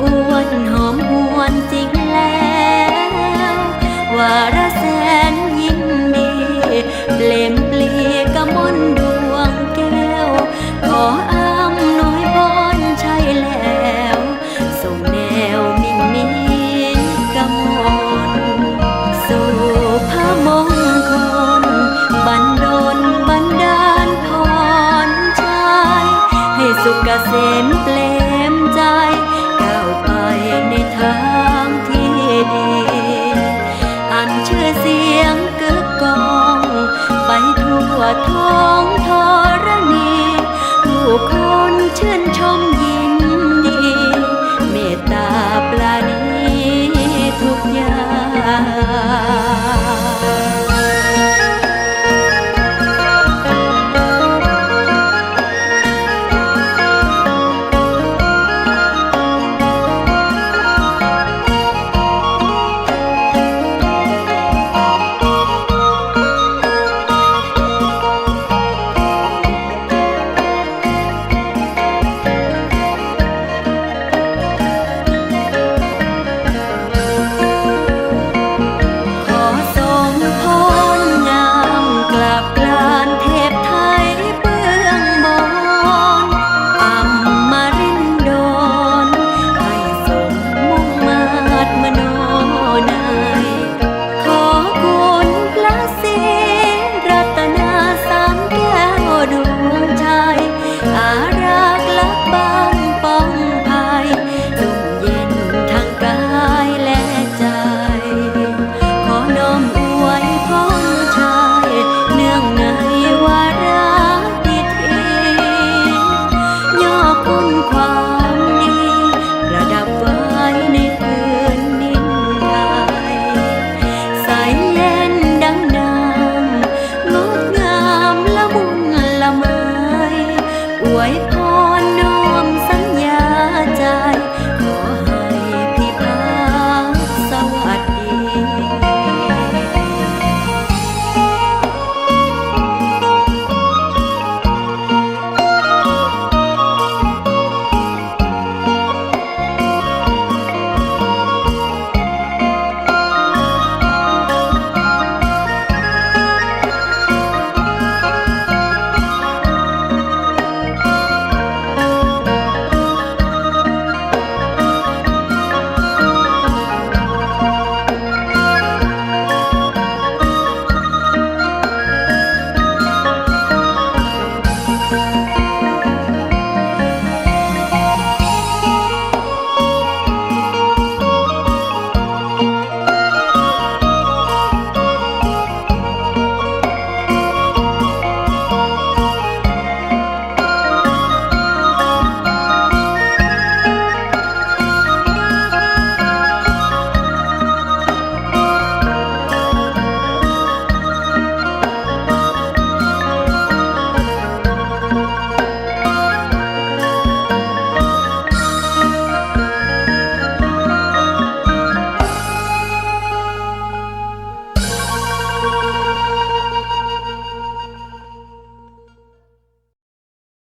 อ้วนหอมหวนจริงแล้วว่าระแสนยิ่งดีเปลมเปลีกระมนดวงแก้ว ขออ้ำน้อยพนใช่แล้วส่งแนวมิ่งมิกระมนสู่พระมงคลบันดนบันดาลพรชัยให้สุขเกษมเปล